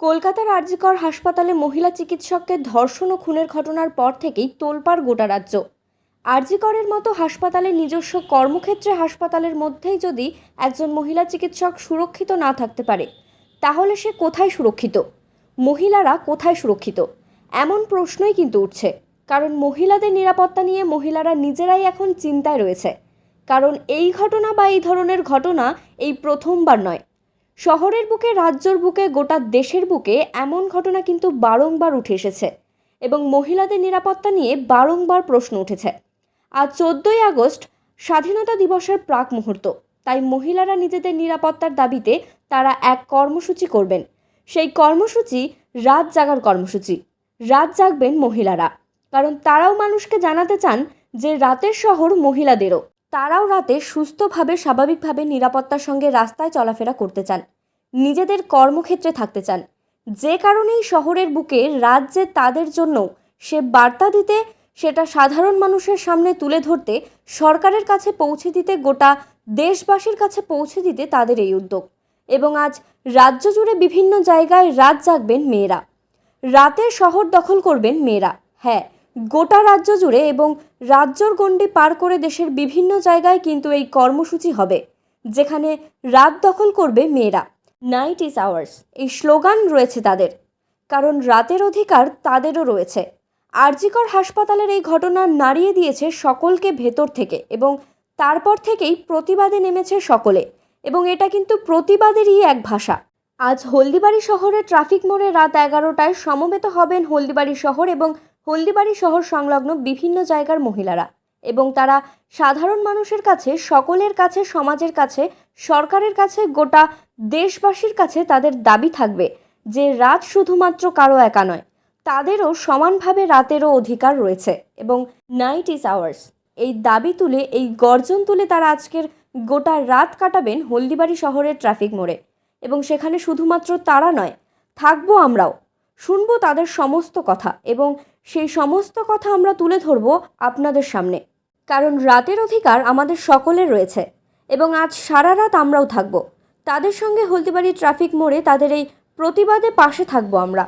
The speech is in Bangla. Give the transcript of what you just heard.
কলকাতার আরজিকর হাসপাতালে মহিলা চিকিৎসককে ধর্ষণ ও খুনের ঘটনার পর থেকেই তোলপাড় গোটা রাজ্য। আরজিকরের মতো হাসপাতালে নিজস্ব কর্মক্ষেত্রে হাসপাতালের মধ্যেই যদি একজন মহিলা চিকিৎসক সুরক্ষিত না থাকতে পারে, তাহলে সে কোথায় সুরক্ষিত? মহিলারা কোথায় সুরক্ষিত? এমন প্রশ্নই কিন্তু উঠছে। কারণ মহিলাদের নিরাপত্তা নিয়ে মহিলারা নিজেরাই এখন চিন্তায় রয়েছে। কারণ এই ঘটনা বা এই ধরনের ঘটনা এই প্রথমবার নয়। শহরের বুকে, রাজ্যর বুকে, গোটা দেশের বুকে এমন ঘটনা কিন্তু বারংবার উঠে এসেছে এবং মহিলাদের নিরাপত্তা নিয়ে বারংবার প্রশ্ন উঠেছে। আজ চোদ্দই আগস্ট, স্বাধীনতা দিবসের প্রাক মুহূর্ত, তাই মহিলারা নিজেদের নিরাপত্তার দাবিতে তারা এক কর্মসূচি করবেন। সেই কর্মসূচি রাত জাগার কর্মসূচি। রাত জাগবেন মহিলারা। কারণ তারাও মানুষকে জানাতে চান যে রাতের শহর মহিলাদেরও। তারাও রাতে সুস্থভাবে, স্বাভাবিকভাবে নিরাপত্তার সঙ্গে রাস্তায় চলাফেরা করতে চান। নিজেদের কর্মক্ষেত্রে থাকতে চান। যে কারণেই শহরের বুকে রাত যে তাদের জন্য সে বার্তা দিতে, সেটা সাধারণ মানুষের সামনে তুলে ধরতে, সরকারের কাছে পৌঁছে দিতে, গোটা দেশবাসীর কাছে পৌঁছে দিতে তাদের এই উদ্যোগ। এবং আজ রাজ্য জুড়ে বিভিন্ন জায়গায় রাত জাগবেন মেয়েরা। রাতে শহর দখল করবেন মেয়েরা। হ্যাঁ গোটা রাজ্য জুড়ে এবং রাজ্যর গণ্ডি পার করে দেশের বিভিন্ন জায়গায় কিন্তু এই কর্মসূচি হবে, যেখানে রাত দখল করবে মেয়েরা। নাইট ইজ আওয়ার্স এই স্লোগান রয়েছে তাদের, কারণ রাতের অধিকার তাদেরও রয়েছে। আরজিকর হাসপাতালের এই ঘটনা নাড়িয়ে দিয়েছে সকলকে ভেতর থেকে এবং তারপর থেকেই প্রতিবাদে নেমেছে সকলে, এবং এটা কিন্তু প্রতিবাদেরই এক ভাষা। আজ হলদিবাড়ি শহরে ট্রাফিক মোড়ে রাত এগারোটায় সমবেত হবেন হলদিবাড়ি শহর এবং হলদিবাড়ি শহর সংলগ্ন বিভিন্ন জায়গার মহিলারা এবং তারা সাধারণ মানুষের কাছে, সকলের কাছে, সমাজের কাছে, সরকারের কাছে, গোটা দেশবাসীর কাছে তাদের দাবি থাকবে যে রাত শুধুমাত্র কারও একা নয়, তাদেরও সমানভাবে রাতেরও অধিকার রয়েছে এবং নাইট ইজ আওয়ার্স এই দাবি তুলে, এই গর্জন তুলে তারা আজকের গোটা রাত কাটাবেন হলদিবাড়ি শহরের ট্রাফিক মোড়ে এবং সেখানে শুধুমাত্র তারা নয়, থাকব আমরাও। শুনব তাদের সমস্ত কথা এবং সেই সমস্ত কথা আমরা তুলে ধরব আপনাদের সামনে। কারণ রাতের অধিকার আমাদের সকলের রয়েছে এবং আজ সারা রাত আমরাও থাকব। তাদের সঙ্গে হলদিবাড়ি ট্রাফিক মোড়ে তাদের এই প্রতিবাদে পাশে থাকব আমরা।